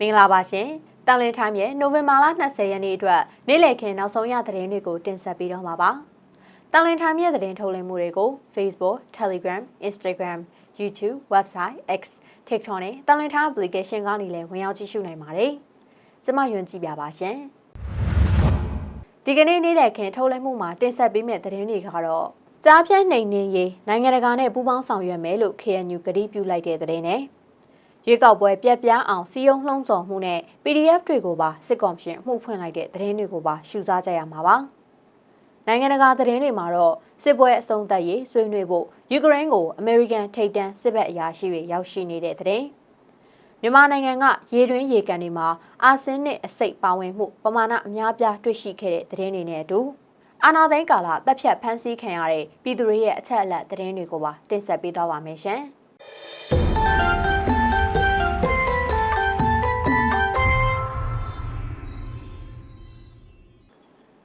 မင်္ဂလာပါရှင်တန်လင်းထိုင်းရဲ့နိုဝင်ဘာလ20ရက်နေ့အတွက်နေ့လည်ခင်းနောက်ဆုံးရသတင်းတွေကိုတင်ဆက်ပေးတော့မှာပါတန်လင်းထိုင်းရဲ့သတင်းထုတ်လွှင့်မှုတွေကို Facebook, Telegram, Instagram, YouTube, Website, X, TikTok နဲ့တန်လင်းထိုင်း application ကနေလည်းဝင်ရောက်ကြည့်ရှုနိုင်ပါတယ်ကျမယွန်းကြည့်ပြပါရှင်ဒီကနေ့နေ့လည်ခင်းထုတ်လွှင့်မှုမှာတင်ဆက်ပေးမယ့်သတင်းတွေကတော့ကြားပြန့်နှိမ်နင်းရေးနိုင်ငံတကာနဲ့ပူးပေါင်းဆောင်ရွက်မယ်လို့ KNU ကတိပြုလိုက်တဲ့သတင်းနဲ့ ရွေးကောက်ပွဲပြက်ပြားအောင်စီယုံလှုံ့ဆော်မှုနဲ့ PDF တွေကိုပါစစ်ကော်မရှင်အမှုဖွင့်လိုက်တဲ့သတင်းတွေကိုပါရှုစားကြရမှာပါ။နိုင်ငံတကာသတင်းတွေမှာတော့စစ်ပွဲအဆုံးသတ်ရေးဆွေးနွေးဖို့ယူကရိန်းကိုအမေရိကန်ထိပ်တန်းစစ်ဘက်အရာရှိတွေရောက်ရှိနေတဲ့သတင်း။မြန်မာနိုင်ငံကရေတွင်းရေကန်တွေမှာအာဆင်းနဲ့အစိတ်ပါဝင်မှုပမာဏအများပြားတွေ့ရှိခဲ့တဲ့သတင်းတွေနဲ့အတူအာနာသိန်းကာလတပ်ဖြတ်ဖမ်းဆီးခံရတဲ့ပြည်သူတွေရဲ့အချက်အလက်သတင်းတွေကိုပါတင်ဆက်ပေးသွားပါမယ်ရှင်။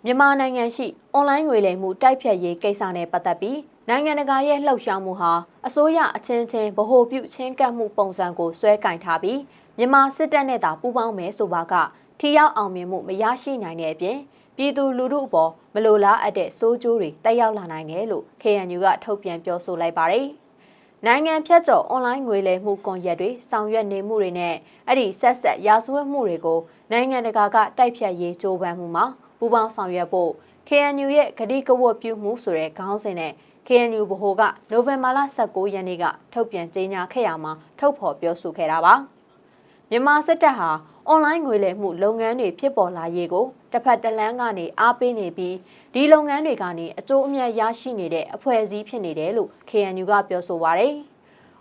မြန်မာနိုင်ငံရှိအွန်လိုင်းငွေလိမ်မှုတိုက်ဖြတ်ရေးကိစ္စနဲ့ပတ်သက်ပြီးနိုင်ငံတကာရဲ့လှုပ်ရှားမှုဟာအစိုးရအချင်းချင်းဗဟိုပြုချင်းကပ်မှုပုံစံကိုဆွဲကင်ထားပြီးမြန်မာစစ်တပ်နဲ့သာပူးပေါင်းမယ်ဆိုပါကထိရောက်အောင်မြင်မှုမရရှိနိုင်တဲ့အပြင်ပြည်သူလူထုအပေါ်မလိုလားအပ်တဲ့စိုးကျိုးတွေတက်ရောက်လာနိုင်တယ်လို့ KNU ကထုတ်ပြန်ပြောဆိုလိုက်ပါတယ်။နိုင်ငံဖြတ်ကျော်အွန်လိုင်းငွေလိမ်မှုကွန်ရက်တွေဆောင်ရွက်နေမှုတွေနဲ့အဲ့ဒီဆက်ဆက်ရာဇဝတ်မှုတွေကိုနိုင်ငံတကာကတိုက်ဖြတ်ရေးကြိုးပမ်းမှုမှာ ပူးပေါင်းဆောင်ရွက်ဖို့ KNU ရဲ့ဂတိကဝတ်ပြုမှုဆိုတဲ့ခေါင်းစဉ်နဲ့ KNU ဗဟိုကနိုဝင်ဘာလ19ရက်နေ့ကထုတ်ပြန်ကြေညာခဲ့ရမှာထုတ်ဖော်ပြောဆိုခဲ့တာပါမြန်မာစစ်တပ်ဟာအွန်လိုင်းငွေလည်မှုလုပ်ငန်းတွေဖြစ်ပေါ်လာရေးကိုတစ်ဖက်တစ်လမ်းကနေအားပေးနေပြီးဒီလုပ်ငန်းတွေကနေအကျိုးအမြတ်ရရှိနေတဲ့အဖွဲ့အစည်းဖြစ်နေတယ်လို့ KNU ကပြောဆိုပါရယ်။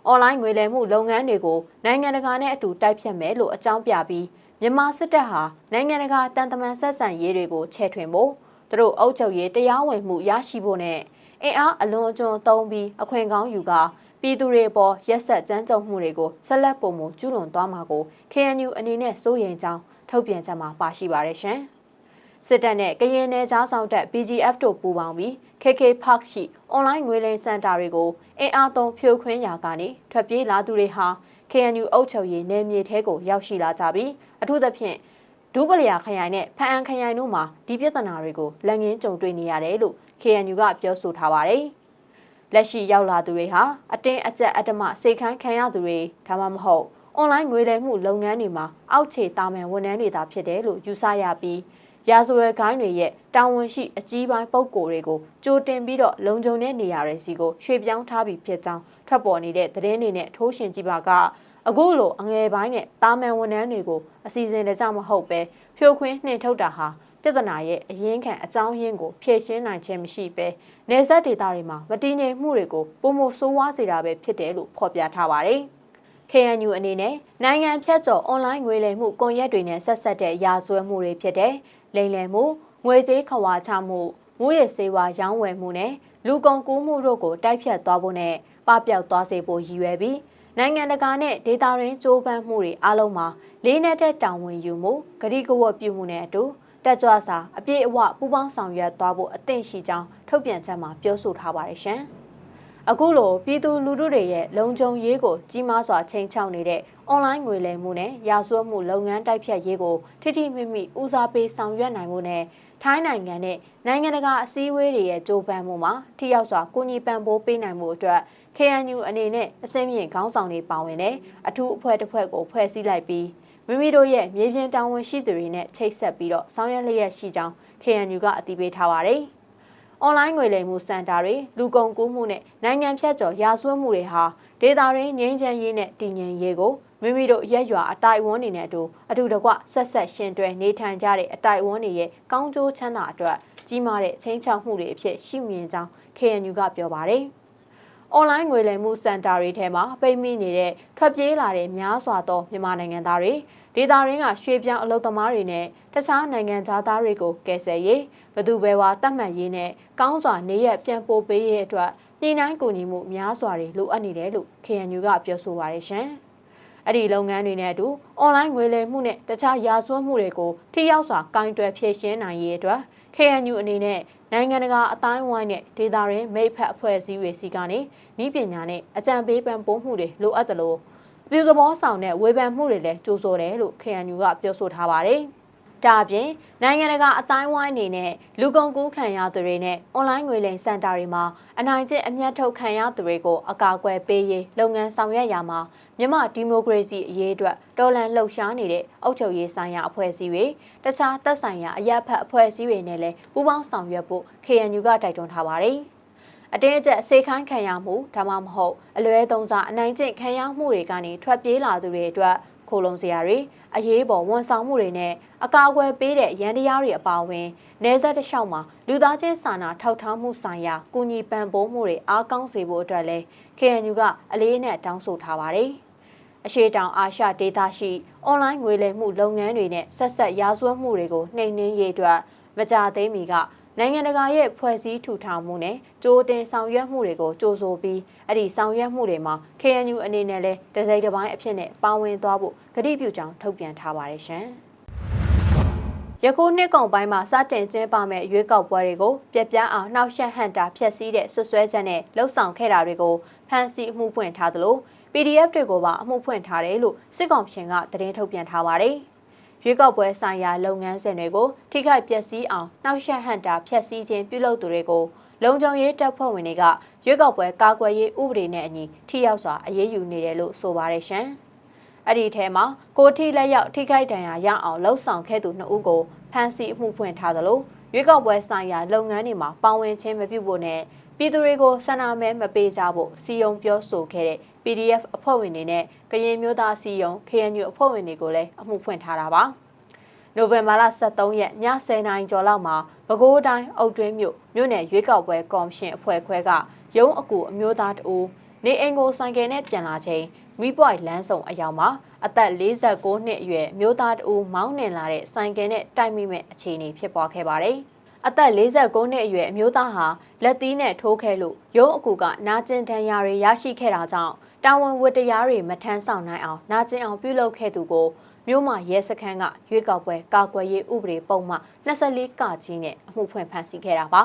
အွန်လိုင်းငွေလည်မှုလုပ်ငန်းတွေကိုနိုင်ငံတကာနဲ့အတူတိုက်ဖြတ်မယ်လို့အကြောင်းပြပြီး မြန်မာစစ်တပ်ဟာနိုင်ငံတကာတန်တမန်ဆက်ဆံရေးတွေကိုချဲ့ထွင်ဖို့သူတို့အုပ်ချုပ်ရေးတရားဝင်မှုရရှိဖို့နဲ့အင်အားအလွန်အကျွံသုံးပြီးအခွင့်ကောင်းယူကာပြည်သူတွေပေါ်ရက်ဆက်ကြမ်းကြုတ်မှုတွေကိုဆက်လက်ပုံမှုကျူးလွန်သွားမှာကို KNU အနေနဲ့စိုးရိမ်ကြောင်းထုတ်ပြန်ချက်မှာပါရှိပါရရှင်။စစ်တပ်နဲ့ကရင်နယ်ကြားဆောင်တပ် BGF တို့ပူးပေါင်းပြီး KK Park ရှိအွန်လိုင်းငွေလိမ်စင်တာတွေကိုအင်အားသုံးဖြိုခွင်းရာကနေထွက်ပြေးလာသူတွေဟာ KNU အုပ်ချုပ်ရေးနယ်မြေထဲကိုရောက်ရှိလာကြပြီးအထူးသဖြင့်ဒူးပလျာခရိုင်နဲ့ဖအံခရိုင်တို့မှာဒီပြဿနာတွေကိုလက်ငင်းကြုံတွေ့နေရတယ်လို့ KNU ကပြောဆိုထားပါတယ်။လက်ရှိရောက်လာသူတွေဟာအတင်းအကျပ်အတ္တမစိတ်ခိုင်းခံရသူတွေဒါမှမဟုတ်အွန်လိုင်းငွေလိမ်မှုလုပ်ငန်းတွေမှာအောက်ခြေတာဝန်ဝန်ထမ်းတွေသာဖြစ်တယ်လို့ယူဆရပြီးရာဇဝတ်ကိုင်းတွေရဲ့တာဝန်ရှိအကြီးပိုင်းပုဂ္ဂိုလ်တွေကိုကြိုတင်ပြီးတော့လုံခြုံတဲ့နေရာတွေစီကိုရွှေ့ပြောင်းထားပြီးဖြစ်ကြောင်းထွက်ပေါ်နေတဲ့သတင်းတွေနဲ့ထိုးရှင်ကြည့်ပါက အခုလိုအငယ်ပိုင်းနဲ့တာမန်ဝန်ထမ်းတွေကိုအစီအစဉ်တကြမဟုတ်ပဲဖြိုခွင်းနှင်ထုတ်တာဟာပြဿနာရဲ့အရင်းခံအကြောင်းရင်းကိုဖြေရှင်းနိုင်ခြင်းမရှိပဲနေဆက်ဒေတာတွေမှာမတည်ငြိမ်မှုတွေကိုပုံမဆိုးဝါးစေတာပဲဖြစ်တယ်လို့ဖော်ပြထားပါတယ်။ KNU အနေနဲ့နိုင်ငံဖြတ်ကျော်အွန်လိုင်းငွေလိမ်မှုကွန်ရက်တွေနဲ့ဆက်ဆက်တဲ့ရာဇဝတ်မှုတွေဖြစ်တဲ့လိမ်လည်မှုငွေကြေးခွာချမှုမူရည်စေဝါရောင်းဝယ်မှုနဲ့လူကုန်ကူးမှုတို့ကိုတိုက်ဖြတ်သွားဖို့နဲ့ပပျောက်သွားစေဖို့ရည်ရွယ်ပြီး နိုင်ငံတကာနဲ့ဒေတာရင်းကြိုးပမ်းမှုတွေအလုံးမှာလေးနက်တဲ့တောင်ဝင်ယူမှုဂတိကဝတ်ပြုမှုနဲ့အတူတက်ကြွစာအပြည့်အဝပူးပေါင်းဆောင်ရွက်သွားဖို့အသင့်ရှိကြောင်းထုတ်ပြန်ချက်မှာပြောဆိုထားပါတယ်ရှင်။အခုလိုပြည်သူလူထုတွေရဲ့လုံခြုံရေးကိုကြီးမားစွာချိန်ချောက်နေတဲ့အွန်လိုင်းငွေလိမ်မှုနဲ့ရာဇဝတ်မှုလုပ်ငန်းတိုက်ဖြတ်ရေးကိုထိထိမိမိဦးစားပေးဆောင်ရွက်နိုင်မှုနဲ့ထိုင်းနိုင်ငံနဲ့နိုင်ငံတကာအစည်းအဝေးတွေရဲ့ကြိုးပမ်းမှုမှာထိရောက်စွာကူညီပံ့ပိုးပေးနိုင်မှုအတွက် KNU အနေနဲ့အစင်းမြင့်ခေါင်းဆောင်တွေပါဝင်တဲ့အထူးအဖွဲ့တစ်ဖွဲ့ကိုဖွဲ့စည်းလိုက်ပြီးမိမိတို့ရဲ့မြေပြင်တာဝန်ရှိသူတွေနဲ့ချိတ်ဆက်ပြီးတော့ဆောင်ရွက်လျက်ရှိကြောင်း KNU ကအတည်ပြုထားပါတယ်။အွန်လိုင်းငွေလိမ်မှုစင်တာတွေလူကုန်ကူးမှုနဲ့နိုင်ငံဖြတ်ကျော်ရာဇဝတ်မှုတွေဟာဒေတာရင်းငြိမ်းချမ်းရေးနဲ့တည်ငြိမ်ရေးကိုမိမိတို့ရက်ရွာအတိုက်အဝန်းတွေနဲ့အတူအတူတကွဆက်ဆက်ရှင်တွဲနေထိုင်ကြတဲ့အတိုက်အဝန်းတွေရဲ့ကောင်းကျိုးချမ်းသာအတွက်ကြီးမားတဲ့ချင်းချောက်မှုတွေအဖြစ်ရှိမြင်ကြောင်း KNU ကပြောပါတယ်။ အွန်လိုင်းငွေလိမ်မှုစင်တာတွေထဲမှာပိတ်မိနေတဲ့ထွက်ပြေးလာတဲ့များစွာသောမြန်မာနိုင်ငံသားတွေဒေသရင်းကရွှေပြောင်းအလုပ်သမားတွေနဲ့တခြားနိုင်ငံသားတွေကိုကယ်ဆယ်ရေးဘသူပဲဝါတတ်မှတ်ရေးနဲ့ကောင်းစွာနေရပြန်ပို့ပေးရေးအတွက်ညှိနှိုင်းကူညီမှုများစွာတွေလိုအပ်နေတယ်လို့ KNU ကပြောဆိုပါတယ်ရှင်။အဲ့ဒီလုပ်ငန်းတွေနဲ့အတူအွန်လိုင်းငွေလိမ်မှုနဲ့တခြားရာဇဝတ်မှုတွေကိုထိရောက်စွာကင်တွယ်ဖြေရှင်းနိုင်ရေးအတွက် KNU အနေနဲ့ နိုင်ငံတကာအတိုင်းဝိုင်းနဲ့ဒေသရင်းမိဖက်အဖွဲ့အစည်းတွေစီကနေဤပညာနဲ့အကြံပေးပံ့ပိုးမှုတွေလိုအပ်တယ်လို့ပပြုသဘောဆောင်တဲ့ဝေဖန်မှုတွေလည်းကြိုးဆိုတယ်လို့ KNU ကပြောဆိုထားပါတယ်။ ဒါအပြင်နိုင်ငံတကာအတိုင်းဝိုင်းအနေနဲ့လူကုန်ကူးခံရသူတွေနဲ့အွန်လိုင်းငွေလိမ်စင်တာတွေမှာအနိုင်ကျင့်အမျက်ထုတ်ခံရသူတွေကိုအကာအကွယ်ပေးရေးလုပ်ငန်းဆောင်ရွက်ရာမှာမြန်မာဒီမိုကရေစီအရေးအတွက်တော်လှန်လှုပ်ရှားနေတဲ့အုပ်ချုပ်ရေးဆိုင်ရာအဖွဲ့အစည်းတွေတခြားသက်ဆိုင်ရာအရက်ဖက်အဖွဲ့အစည်းတွေနဲ့လည်းပူးပေါင်းဆောင်ရွက်ဖို့ KNU ကတိုက်တွန်းထားပါတယ်။အတင်းအကျပ်စေခိုင်းခံရမှုဒါမှမဟုတ်အလွဲသုံးစားအနိုင်ကျင့်ခံရမှုတွေကနေထွက်ပြေးလာသူတွေအတွက် ခိုလုံစရာတွေအရေးပေါ်ဝန်ဆောင်မှုတွေနဲ့အကာအကွယ်ပေးတဲ့ရန်တရားတွေအပါအဝင်နေဆက်တစ်လျှောက်မှာလူသားချင်းစာနာထောက်ထားမှုဆိုင်ရာကုညီပံ့ပိုးမှုတွေအားကောင်းစေဖို့အတွက်လည်း KNU ကအလေးနဲ့တောင်းဆိုထားပါတယ်။အရှိတောင်အာရှဒေသရှိအွန်လိုင်းငွေလိမ်မှုလုပ်ငန်းတွေနဲ့ဆက်ဆက်ရာဇဝတ်မှုတွေကိုနှိမ်နင်းရေးအတွက်မကြသိမီက နိုင်ငံတကာရဲ့ဖွဲ့စည်းထူထောင်မှုနဲ့ကြိုးတင်ဆောင်ရွက်မှုတွေကိုကြိုးဆိုပြီးအဲ့ဒီဆောင်ရွက်မှုတွေမှာ KNU အနေနဲ့လည်းတစိမ့်တစ်ပိုင်းအဖြစ်နဲ့ပါဝင်သွားဖို့ကတိပြုကြောင်းထုတ်ပြန်ထားပါတယ်ရှင်။ယခုနှစ်ကုန်ပိုင်းမှာစတင်ကျင်းပမဲ့ရွေးကောက်ပွဲတွေကိုပြက်ပြားအောင်နှောက်ယှက်ဟန်တာဖျက်ဆီးတဲ့ဆွဆွဲချက်နဲ့လှုပ်ဆောင်ခဲ့တာတွေကိုဖမ်းဆီးမှုဖွင့်ထားသလို PDF တွေကိုပါအမှုဖွင့်ထားတယ်လို့စစ်ကောင်ရှင်ကသတင်းထုတ်ပြန်ထားပါတယ်။ ရွေးကောက်ပွဲဆိုင်ရာလုပ်ငန်းစဉ်တွေကိုထိခိုက်ပျက်စီးအောင်နှောက်ယှက်ဟန့်တာဖျက်ဆီးခြင်းပြုလုပ်သူတွေကိုလုံခြုံရေးတပ်ဖွဲ့ဝင်တွေကရွေးကောက်ပွဲကာကွယ်ရေးဥပဒေနဲ့အညီထိရောက်စွာအရေးယူနေတယ်လို့ဆိုပါတယ်ရှင်။အဲ့ဒီထဲမှာကိုထိလက်ရောက်ထိခိုက်ဒဏ်ရာရအောင်လှုပ်ဆောင်ခဲ့သူနှစ်ဦးကိုဖမ်းဆီးမှုဖွင့်ထားသလိုရွေးကောက်ပွဲဆိုင်ရာလုပ်ငန်းတွေမှာပါဝင်ခြင်းမပြုဖို့နဲ့ပြည်သူတွေကိုဆန္ဒမဲမပေးကြဖို့စီယုံပြောဆိုခဲ့တဲ့ PDF အဖွဲ့ဝင်တွေနဲ့ကရင်မျိုးသားစီယုံ KNU အဖွဲ့ဝင်တွေကိုလည်းအမှုဖွင့်ထားတာပါ။နိုဝင်ဘာလ23ရက်ည10:00နာရီကျော်လောက်မှာပဲခူးတိုင်းအုတ်တွင်းမြို့မြို့နယ်ရွေးကောက်ပွဲကော်မရှင်အဖွဲ့ခွဲကရုံးအကူအမျိုးသားတဦးနေအိမ်ကိုဆိုင်ကယ်နဲ့ပြန်လာချိန်မိပွိုင်လမ်းဆောင်အယောင်မှာအသက်46နှစ်အရွယ်မျိုးသားတဦးမောင်းနှင်လာတဲ့ဆိုင်ကယ်နဲ့တိုက်မိမဲ့အခြေအနေဖြစ်ပွားခဲ့ပါတယ်။အသက်49နှစ်အရွယ်အမျိုးသားဟာလက်သီးနဲ့ထိုးခဲလို့ရုံးအကူကနာကျင်ဒဏ်ရာတွေရရှိခဲ့တာကြောင့် တာဝန်ဝတ္တရားတွေမထမ်းဆောင်နိုင်အောင်နာကျင်အောင်ပြုလုပ်ခဲ့သူကိုမြို့မှာရဲစခန်းကရွေးကောက်ပွဲကာကွယ်ရေးဥပဒေပုံမှ24ကကြီးနဲ့အမှုဖွင့်ဖမ်းဆီးခဲ့တာပါ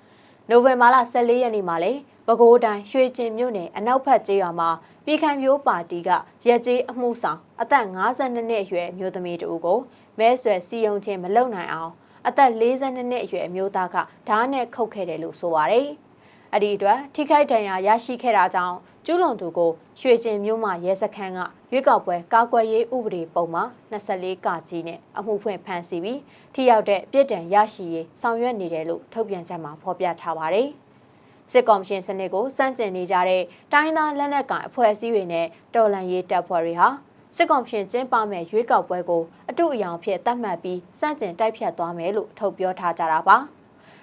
။နိုဝင်ဘာလ14ရက်နေ့မှာလေပဲခူးတိုင်းရွှေကျင်မြို့နယ်အနောက်ဘက်ကျေးရွာမှာပြည်ခိုင်မျိုးပါတီကရက်ကျေးအမှုဆောင်အသက်52နှစ်အရွယ်မျိုးသမီးတူကိုမဲဆွယ်စီယုံခြင်းမလုပ်နိုင်အောင်အသက်42နှစ်အရွယ်အမျိုးသားကဓာတ်နဲ့ခုတ်ခဲ့တယ်လို့ဆိုပါတယ်။အဲ့ဒီအတွက်ထိခိုက်ဒဏ်ရာရရှိခဲ့တာကြောင့် ကျူးလွန်သူကိုရွှေကျင်မြို့မှာရဲစခန်းကရွေးကောက်ပွဲကာကွယ်ရေးဥပဒေပုံမှာ24ကကြီးနဲ့အမှုဖွင့်ဖမ်းဆီးပြီးထိရောက်တဲ့ပြစ်ဒဏ်ရရှိရေးဆောင်ရွက်နေတယ်လို့ထုတ်ပြန်ချက်မှာဖော်ပြထားပါတယ်။စစ်ကော်မရှင်စနစ်ကိုစန့်ကျင်နေကြတဲ့တိုင်းသားလက်နက်ကိုင်အဖွဲ့အစည်းတွေနဲ့တော်လှန်ရေးတပ်ဖွဲ့တွေဟာစစ်ကောင်ရှင်ကျင်းပမဲ့ရွေးကောက်ပွဲကိုအတုအယောင်ဖြစ်သတ်မှတ်ပြီးစန့်ကျင်တိုက်ဖြတ်သွားမယ်လို့ထုတ်ပြောထားကြတာပါ။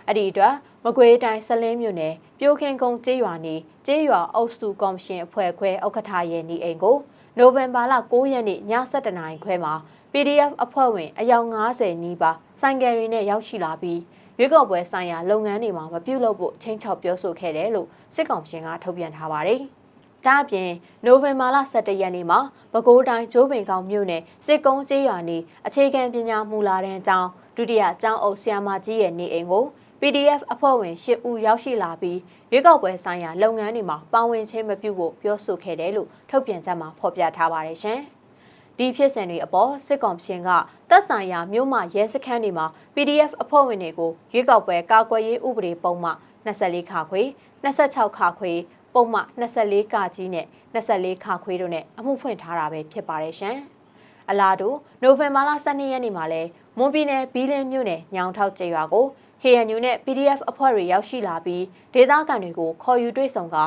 အဲ့ဒီအတွက်မကွေးတိုင်းဆလင်းမြို့နယ်ပြိုခင်ကုန်းကျေးရွာနေကျေးရွာအုပ်စုကော်မရှင်အဖွဲ့ခွဲဥက္ကဋ္ဌရဲ့နေအိမ်ကိုနိုဝင်ဘာလ9ရက်နေ့ည7:00နာရီခွဲမှာ PDF အဖွဲ့ဝင်အယောက်90နီးပါးဆိုင်ကယ်တွေနဲ့ရောက်ရှိလာပြီးရွေးကောက်ပွဲဆိုင်ရာလုပ်ငန်းတွေမှာမပြုလုပ်ဖို့ချင်းချောက်ပြောဆိုခဲ့တယ်လို့စစ်ကောင်ရှင်ကထုတ်ပြန်ထားပါတယ်။ဒါအပြင်နိုဝင်ဘာလ17ရက်နေ့မှာပဲခူးတိုင်းကျိုးပင်ကောင်မြို့နယ်စစ်ကုန်းကျေးရွာနေအခြေခံပညာမူလာတန်းကျောင်းဒုတိယကျောင်းအုပ်ဆရာမကြီးရဲ့နေအိမ်ကို PDF အဖွဲ့ဝင်၈ဦးရောက်ရှိလာပြီးရွေးကောက်ပွဲဆိုင်ရာလုပ်ငန်းတွေမှာပါဝင်ခြင်းမပြုဖို့ပြောဆိုခဲ့တယ်လို့ထုတ်ပြန်ချက်မှာဖော်ပြထားပါတယ်ရှင်။ဒီဖြစ်စဉ်တွေအပေါ်စစ်ကောင်ရှင်ကတပ်ဆိုင်ရာမြို့မှရဲစခန်းတွေမှာ PDF အဖွဲ့ဝင်တွေကိုရွေးကောက်ပွဲကာကွယ်ရေးဥပဒေပုံမှ24ခါခွေ26ခါခွေပုံမှ24ကကြီးနဲ့24ခခွေးတို့နဲ့အမှုဖွင့်ထားတာပဲဖြစ်ပါတယ်ရှင်။အလားတူနိုဝင်ဘာလ12ရက်နေ့မှာလဲမွန်ပြည်နယ်ဘီလင်းမြို့နယ်ညောင်ထောက်ကျေးရွာကို KNU နဲ့ PDF အဖွဲ့တွေရောက်ရှိလာပြီးဒေသခံတွေကိုခေါ်ယူတွေ့ဆုံက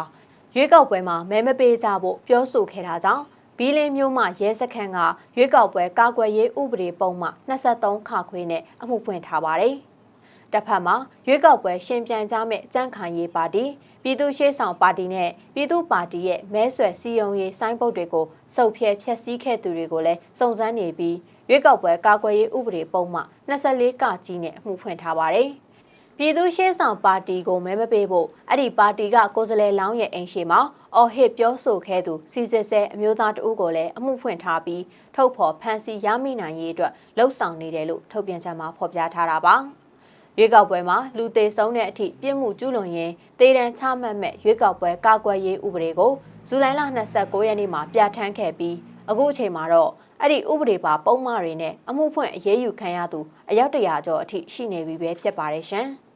ရွေးကောက်ပွဲမှာမဲမပေးကြဖို့ပြောဆိုခဲ့တာကြောင့်ဘီလင်းမြို့မှရဲစခန်းကရွေးကောက်ပွဲကာကွယ်ရေးဥပဒေပုံမှ23ခခွေးနဲ့အမှုဖွင့်ထားပါတယ်။တစ်ဖက်မှာရွေးကောက်ပွဲရှင်ပြန်ကြမဲ့ကြန့်ခိုင်ရေးပါတီပြည်သူ့ရှေ့ဆောင်ပါတီနဲ့ပြည်သူ့ပါတီရဲ့မဲဆွယ်စီယုံရေးဆိုင်းပုတ်တွေကိုစုပ်ဖြဲဖျက်ဆီးခဲ့သူတွေကိုလည်းစုံစမ်းနေပြီး ရွေးကောက်ပွဲကာကွယ်ရေးဥပဒေပုံမှ24ကကြီးနဲ့အမှုဖွင့်ထားပါတယ်။ပြည်သူ့ရှေ့ဆောင်ပါတီကိုမဲမပေးဖို့အဲ့ဒီပါတီကကိုယ်စားလှယ်လောင်းရဲ့အိမ်ရှိမှာအော်ဟစ်ပြောဆိုခဲ့သူစီစစ်ဆဲအမျိုးသားတဦးကိုလည်းအမှုဖွင့်ထားပြီးထုတ်ဖော်ဖမ်းဆီးရမိနိုင်ရေးအတွက်လှုံ့ဆော်နေတယ်လို့ထုတ်ပြန်ချက်မှာဖော်ပြထားတာပါ။ရွေးကောက်ပွဲမှာလူသေးဆုံးတဲ့အထိပြစ်မှုကျူးလွန်ရင်တေးတန်းချမှတ်မဲ့ရွေးကောက်ပွဲကာကွယ်ရေးဥပဒေကိုဇူလိုင်လ29ရက်နေ့မှာပြဋ္ဌာန်းခဲ့ပြီးအခုအချိန်မှာတော့ အဲ့ဒီဥပဒေပါပုံမှားတွေနဲ့အမှုဖွင့်အရေးယူခံရသူအယောက်တရာကျော်အထိရှိနေပြီပဲဖြစ်ပါတယ်ရှင်။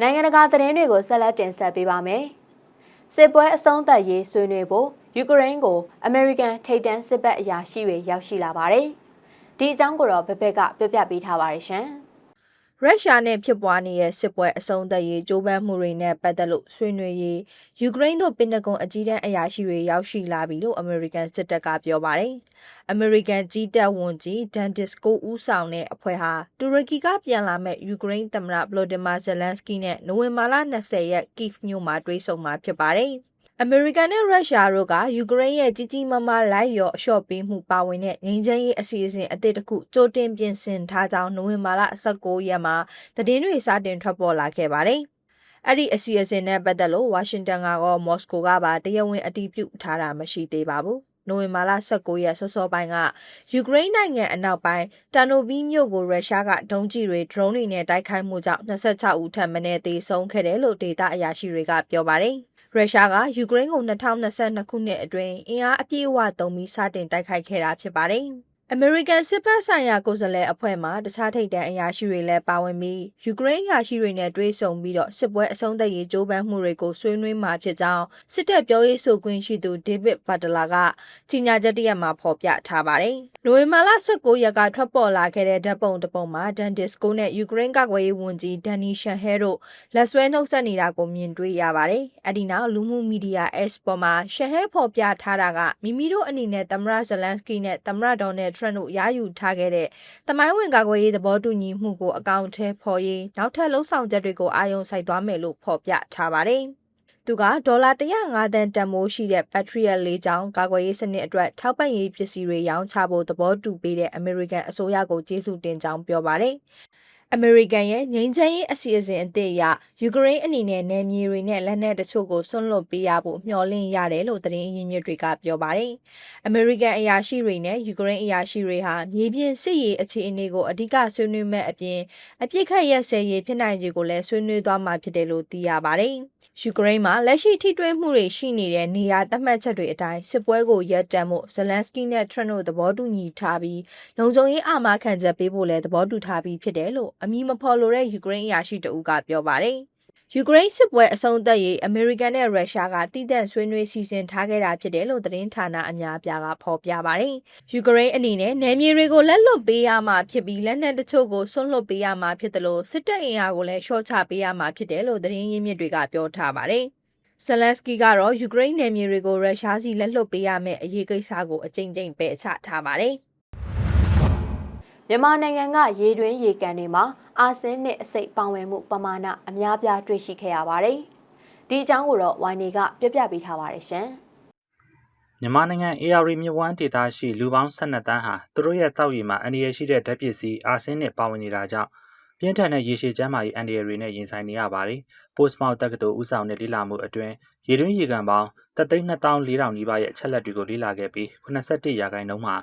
နိုင်ငံတကာသတင်းတွေကိုဆက်လက်တင်ဆက်ပေးပါမယ်။စစ်ပွဲအဆုံးသတ်ရေးဆွေးနွေးဖို့ယူကရိန်းကိုအမေရိကန်ထိပ်တန်းစစ်ဘက်အရာရှိတွေရောက်ရှိလာပါတယ်။ဒီအကြောင်းကိုတော့ဘက်ဘက်ကပြောပြပေးထားပါတယ်ရှင်။ ရုရှားနဲ့ဖြစ်ပွားနေတဲ့စစ်ပွဲအဆုံးသတ်ရေးကြိုးပမ်းမှုတွေနဲ့ပတ်သက်လို့ဆွေးနွေးရေးယူကရိန်းတို့ပင်တဂွန်အကြီးတန်းအရာရှိတွေရောက်ရှိလာပြီလို့အမေရိကန်စစ်တပ်ကပြောပါတယ်။အမေရိကန်ကြီးတပ်ဝန်ကြီးဒန်ဒစ်ကိုဦးဆောင်တဲ့အဖွဲ့ဟာတူရကီကပြန်လာမဲ့ယူကရိန်းသမ္မတဗလိုဒီမာဇယ်လန်စကီနဲ့နိုဝင်ဘာလ20ရက်ကိဗ်မြို့မှာတွေ့ဆုံမှာဖြစ်ပါတယ်။ အမေရိကန်နဲ့ရုရှားတို့ကယူကရိန်းရဲ့ကြီးကြီးမားမားလိုက်ရောအလျှော့ပေးမှုပါဝင်တဲ့ငြိမ်းချမ်းရေးအစီအစဉ်အသစ်တစ်ခုကြိုတင်ပြင်ဆင်ထားကြောင်းနိုဝင်ဘာလ19ရက်မှာသတင်းတွေစတင်ထွက်ပေါ်လာခဲ့ပါတယ်။အဲ့ဒီအစီအစဉ်နဲ့ပတ်သက်လို့ဝါရှင်တန်ကရောမော်စကိုကပါတရားဝင်အတည်ပြုထားတာမရှိသေးပါဘူး။နိုဝင်ဘာလ19ရက်စောစောပိုင်းကယူကရိန်းနိုင်ငံအနောက်ပိုင်းတာနိုဘီမြို့ကိုရုရှားကဒုံးကျည်တွေဒရုန်းတွေနဲ့တိုက်ခိုက်မှုကြောင့်26ဦးထပ်မံသေဆုံးခဲ့တယ်လို့ဒေတာအရာရှိတွေကပြောပါတယ်။ ရုရှားကယူကရိန်းကို2022ခုနှစ်အတွင်းအင်အားအပြည့်အဝသုံးပြီးစတင်တိုက်ခိုက်ခဲ့တာဖြစ်ပါတယ်။အမေရိကန်စစ်ဘက်ဆိုင်ရာကိုယ်စားလှယ်အဖွဲ့မှတခြားထိပ်တန်းအရာရှိတွေလည်းပါဝင်ပြီးယူကရိန်းအရာရှိတွေနဲ့တွေ့ဆုံပြီးတော့စစ်ပွဲအဆုံးသတ်ရေးကြိုးပမ်းမှုတွေကိုဆွေးနွေးမှာဖြစ်ကြောင်းစစ်တပ်ပြောရေးဆိုခွင့်ရှိသူဒေးဗစ်ဘတ်တလာကကြီးညာချက်တရက်မှာဖော်ပြထားပါတယ်။ နိုဝင်ဘာလ19ရက်ကထွက်ပေါ်လာခဲ့တဲ့ဓာတ်ပုံတစ်ပုံမှာဒန်ဒစ်ကိုနဲ့ယူကရိန်းကာကွယ်ရေးဝန်ကြီးဒန်နီရှန်ဟဲတို့လက်ဆွဲနှုတ်ဆက်နေတာကိုမြင်တွေ့ရပါတယ်။အဲဒီနောက်လူမှုမီဒီယာ X ပေါ်မှာရှန်ဟဲဖော်ပြထားတာကမိမိတို့အနေနဲ့သမ္မတဇလန်စကီနဲ့သမ္မတဒေါ်နယ်ထရန့်တို့ရယူထားခဲ့တဲ့တမိုင်းဝင်ကာကွယ်ရေးသဘောတူညီမှုကိုအကောင့်ထဲပေါ်ရေးနောက်ထပ်လှုံ့ဆော်ချက်တွေကိုအာရုံစိုက်သွားမယ်လို့ဖော်ပြထားပါတယ်။ သူကဒေါ်လာ105တန်တန်မိုးရှိတဲ့ Patriot လေးချောင်းကာကွယ်ရေးစနစ်အတွက်ထောက်ပံ့ရေးပစ္စည်းတွေရောင်းချဖို့သဘောတူပေးတဲ့အမေရိကန်အစိုးရကိုကျေးဇူးတင်ကြောင်းပြောပါတယ်။ အမေရိကန်ရဲ့ငြိမ်းချမ်းရေးအစီအစဉ်အသစ်အရယူကရိန်းအနေနဲ့နယ်မြေတွေနဲ့လက်နက်တချို့ကိုဆွန့်လွတ်ပေးရဖို့မျှော်လင့်ရတယ်လို့သတင်းအရင်းမြစ်တွေကပြောပါတယ်။အမေရိကန်အရာရှိတွေနဲ့ယူကရိန်းအရာရှိတွေဟာမြေပြင်စစ်ရေးအခြေအနေကိုအဓိကဆွေးနွေးမဲ့အပြင်အပြစ်ခတ်ရက်စဲရေးဖြစ်နိုင်ခြေကိုလည်းဆွေးနွေးသွားမှာဖြစ်တယ်လို့သိရပါတယ်။ယူကရိန်းမှာလက်ရှိထိတွေ့မှုတွေရှိနေတဲ့နေရာသတ်မှတ်ချက်တွေအတိုင်းစစ်ပွဲကိုရပ်တန့်ဖို့ဇလန်စကီနဲ့ထရန့်တို့သဘောတူညီထားပြီးလုံခြုံရေးအာမခံချက်ပေးဖို့လည်းသဘောတူထားပြီးဖြစ်တယ်လို့အမည်မဖော်လိုတဲ့ယူကရိန်းအရာရှိတဦးကပြောပါတယ်။ယူကရိန်းစစ်ပွဲအဆုံးသတ်ရေးအမေရိကန်နဲ့ရုရှားကတည်တံ့ဆွေးနွေးစီစဉ်ထားခဲ့တာဖြစ်တယ်လို့သတင်းဌာနအများအပြားကဖော်ပြပါတယ်။ယူကရိန်းအနေနဲ့နယ်မြေတွေကိုလက်လွတ်ပေးရမှာဖြစ်ပြီးလက်နက်တချို့ကိုဆွန့်လွတ်ပေးရမှာဖြစ်တယ်လို့စစ်တပ်အင်အားကိုလည်းရှော့ချပေးရမှာဖြစ်တယ်လို့သတင်းရင်းမြစ်တွေကပြောထားပါတယ်။ဇလန်စကီကတော့ယူကရိန်းနယ်မြေတွေကိုရုရှားစီလက်လွတ်ပေးရမယ့်အရေးကိစ္စကိုအကြိမ်ကြိမ်ပယ်ချထားပါတယ်။ မြန်မာနိုင်ငံကရေတွင်းရေကန်တွေမှာအာဆင်းနဲ့အဆိပ်ပါဝင်မှုပမာဏအများပြားတွေ့ရှိခဲ့ရပါတယ်။ဒီအကြောင်းကိုတော့ဝိုင်းနေကပြပြပေးထားပါတယ်ရှင်။မြန်မာနိုင်ငံ AR မြဝန်းဒေသရှိလူပေါင်း12တန်းဟာသူတို့ရဲ့တောက်ရီမှာအန္တရာယ်ရှိတဲ့ဓာတ်ပစ္စည်းအာဆင်းနဲ့ပါဝင်နေတာကြောင့်ပြင်းထန်တဲ့ရေရှည်ကျန်းမာရေးအန္တရာယ်တွေနဲ့ရင်ဆိုင်နေရပါတယ်။ Postmount တက္ကသိုလ်ဦးဆောင်တဲ့လေ့လာမှုအတွင်းရေတွင်းရေကန်ပေါင်း3,2400နီးပါးရဲ့အချက်လက်တွေကိုလေ့လာခဲ့ပြီး81ရာခိုင်နှုန်းမှာ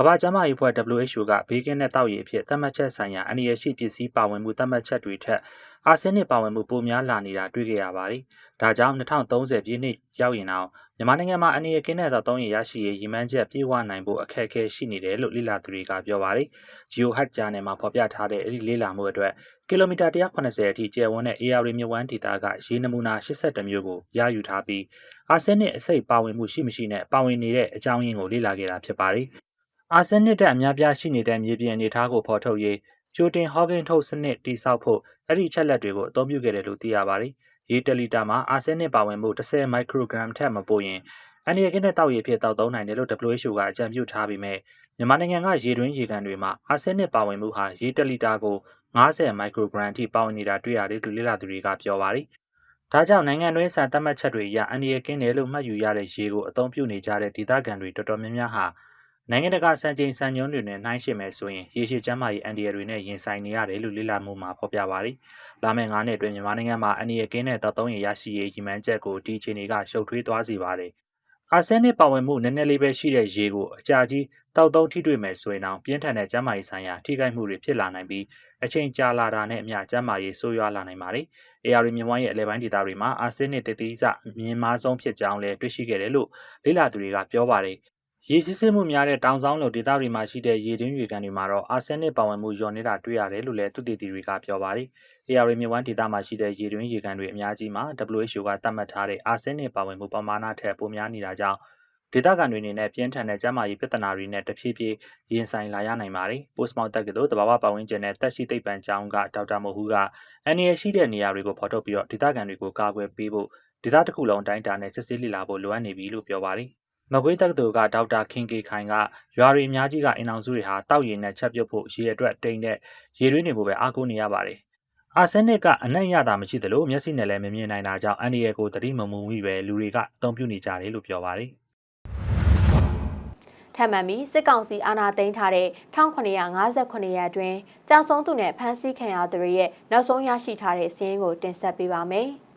ကမ္ဘာ့ကျန်းမာရေးအဖွဲ့ WHO ကဘေးကင်းတဲ့တောက်ရည်အဖြစ်သတ်မှတ်ချက်ဆိုင်ရာအန္တရာယ်ရှိပစ္စည်းပါဝင်မှုသတ်မှတ်ချက်တွေထက်အာဆင်းနစ်ပါဝင်မှုပိုများလာနေတာတွေ့ခဲ့ရပါတယ်။ဒါကြောင့်2030ပြည့်နှစ်ရောက်ရင်တော့မြန်မာနိုင်ငံမှာအန္တရာယ်ကင်းတဲ့သောက်သုံးရည်ရရှိရေးရည်မှန်းချက်ပြေဝနိုင်ဖို့အခက်အခဲရှိနေတယ်လို့လေ့လာသူတွေကပြောပါတယ်။ GeoHack ဂျာနယ်မှာဖော်ပြထားတဲ့အဲဒီလေ့လာမှုအတွက်ကီလိုမီတာ180အထိကျယ်ဝန်းတဲ့ AR မြဝန်းဒေသကရေနမူနာ82မျိုးကိုရယူထားပြီးအာဆင်းနစ်အဆိပ်ပါဝင်မှုရှိမရှိနဲ့ပါဝင်နေတဲ့အကြောင်းရင်းကိုလေ့လာခဲ့တာဖြစ်ပါတယ်။ အာဆင်းနစ်တက်အများပြားရှိနေတဲ့မြေပြင်အနေအထားကိုဖော်ထုတ်ရေးကြိုတင်ဟောဂင်ထုတ်စနစ်တိစောက်ဖို့အဲ့ဒီချက်လက်တွေကိုအသုံးပြုခဲ့တယ်လို့သိရပါတယ်။ရေတလီတာမှာအာဆင်းနစ်ပါဝင်မှု10မိုက်ခရိုဂရမ်ထက်မပိုရင်အန်ဒီယကင်းတဲ့တောက်ရည်ဖြစ်တောက်သုံးနိုင်တယ်လို့ WHO ကအကြံပြုထားပြီးမြဲမြန်မာနိုင်ငံကရေတွင်းရေကန်တွေမှာအာဆင်းနစ်ပါဝင်မှုဟာရေတလီတာကို90မိုက်ခရိုဂရမ်ထိပါဝင်နေတာတွေ့ရတယ်လို့လေ့လာသူတွေကပြောပါတယ်။ဒါကြောင့်နိုင်ငံတွင်းစံသတ်မှတ်ချက်တွေအရအန်ဒီယကင်းတယ်လို့မှတ်ယူရတဲ့ရေကိုအသုံးပြုနေကြတဲ့ဒေသခံတွေတော်တော်များများဟာ နိုင်ငံတကာစံချိန်စံညွှန်းတွေနဲ့နှိုင်းယှဉ်မယ်ဆိုရင်ရေရှည်ကျန်းမာရေးအန်ဒီရတွေနဲ့ရင်ဆိုင်နေရတယ်လို့လေ့လာမှုမှာဖော်ပြပါတယ်။လာမယ့်9နှစ်အတွင်းမြန်မာနိုင်ငံမှာအန်ဒီရကင်းတဲ့တောက်သုံးရရရှိရေးရည်မှန်းချက်ကိုဒီအခြေအနေကရှုပ်ထွေးသွားစေပါတယ်။အာဆင်းနစ်ပါဝင်မှုနည်းနည်းလေးပဲရှိတဲ့ရေကိုအကြာကြီးတောက်သုံးထိတွေ့မယ်ဆိုရင်တော့ပြင်းထန်တဲ့ကျန်းမာရေးဆိုင်ရာထိခိုက်မှုတွေဖြစ်လာနိုင်ပြီးအချိန်ကြာလာတာနဲ့အမျှကျန်းမာရေးဆိုးရွားလာနိုင်ပါတယ်။ AR မြင်းဝိုင်းရဲ့အလဲပိုင်းဒေသတွေမှာအာဆင်းနစ်တတိယမြင်းမားဆုံးဖြစ်ကြောင်းလည်းတွေ့ရှိခဲ့တယ်လို့လေ့လာသူတွေကပြောပါတယ်။ ရေစစ်စစ်မှုများတဲ့တောင်ဆောင်လိုဒေသတွေမှာရှိတဲ့ရေတွင်းရေကန်တွေမှာတော့အာဆင်းနစ်ပါဝင်မှုလျော့နေတာတွေ့ရတယ်လို့လည်းသုတေသီတွေကပြောပါတယ်။ AR မြင်းဝိုင်းဒေသမှာရှိတဲ့ရေတွင်းရေကန်တွေအများကြီးမှာ WHO ကသတ်မှတ်ထားတဲ့အာဆင်းနစ်ပါဝင်မှုပမာဏထက်ပိုများနေတာကြောင့်ဒေသခံတွေအနေနဲ့ပြင်းထန်တဲ့ကျန်းမာရေးပြဿနာတွေနဲ့တဖြည်းဖြည်းရင်ဆိုင်လာရနိုင်ပါတယ်။ Postmount တက္ကသိုလ်တဘာဝပတ်ဝန်းကျင်နဲ့တက်ရှိသိပ္ပံကျောင်းကဒေါက်တာမိုဟူကအန်ရရှိတဲ့နေရာတွေကိုဖော်ထုတ်ပြီးတော့ဒေသခံတွေကိုကာကွယ်ပေးဖို့ဒေသတစ်ခုလုံးတိုင်းတာနဲ့စစ်ဆေးလေ့လာဖို့လိုအပ်နေပြီလို့ပြောပါတယ်။ မကွေးတက္ကသိုလ်ကဒေါက်တာခင်ကေခိုင်ကရွာတွေအများကြီးကအင်အောင်စုတွေဟာတောက်ရည်နဲ့ချက်ပြုတ်ဖို့ရေအတွက်တိမ်တဲ့ရေတွင်းတွေကိုပဲအားကိုးနေရပါတယ်။အာဆင်းနစ်ကအနံ့ရတာမရှိသလိုမျက်စိနဲ့လည်းမမြင်နိုင်တာကြောင့်အန်ဒီရယ်ကိုသတိမမူမိပဲလူတွေကအသုံးပြုနေကြတယ်လို့ပြောပါတယ်။ထပ်မံပြီးစစ်ကောင်စီအာဏာသိမ်းထားတဲ့1958ရက်အတွင်းကြာဆုံးသူနဲ့ဖမ်းဆီးခံရသူတွေရဲ့နောက်ဆုံးရရှိထားတဲ့စီးရင်ကိုတင်ဆက်ပေးပါမယ်။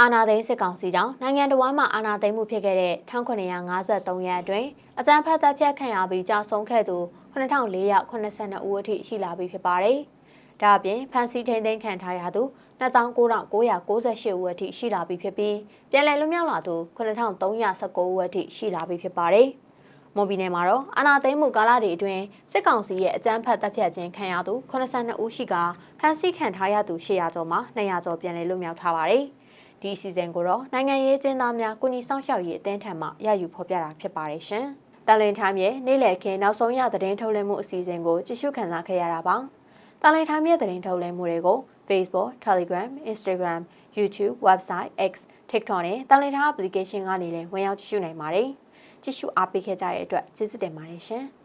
အာဏာသိမ်းစစ်ကောင်စီကြောင့်နိုင်ငံတော်မှာအာဏာသိမ်းမှုဖြစ်ခဲ့တဲ့1953ရက်အတွင်းအကြမ်းဖက်တပ်ဖြတ်ခံရပြီးကြာဆုံးခဲ့သူ9482ဦးအထိရှိလာပြီဖြစ်ပါတယ်။ဒါအပြင်ဖမ်းဆီးထိန်းသိမ်းခံထားရသူ2998ဦးအထိရှိလာပြီဖြစ်ပြီးပြည်လည်လွတ်မြောက်လာသူ9319ဦးအထိရှိလာပြီဖြစ်ပါတယ်။မွန်ပြည်နယ်မှာတော့အာနာသိမ်းမှုကာလတွေအတွင်းစစ်ကောင်စီရဲ့အကြမ်းဖက်တပ်ဖြတ်ခြင်းခံရသူ82ဦးရှိကဖမ်းဆီးခံထားရသူ800ကျော်မှာ200ကျော်ပြန်လည်လွတ်မြောက်ထားပါတယ်။ ဒီအစီအစဉ်ကိုတော့နိုင်ငံရေးကျင်းသားများကုညီဆောင်ရှောက်ရေးအသင်းထံမှရယူဖော်ပြတာဖြစ်ပါတယ်ရှင်။တလင်ထိုင်းရဲ့နေ့လည်ခင်းနောက်ဆုံးရသတင်းထုတ်လွှင့်မှုအစီအစဉ်ကိုကြည့်ရှုခံစားခဲ့ရတာပါ။တလင်ထိုင်းရဲ့သတင်းထုတ်လွှင့်မှုတွေကို Facebook, Telegram, Instagram, YouTube, Website, X, TikTok နဲ့တလင်ထား application ကနေလည်းဝင်ရောက်ကြည့်ရှုနိုင်ပါတယ်။ကြည့်ရှုအားပေးခဲ့ကြတဲ့အတွက်ကျေးဇူးတင်ပါတယ်ရှင်။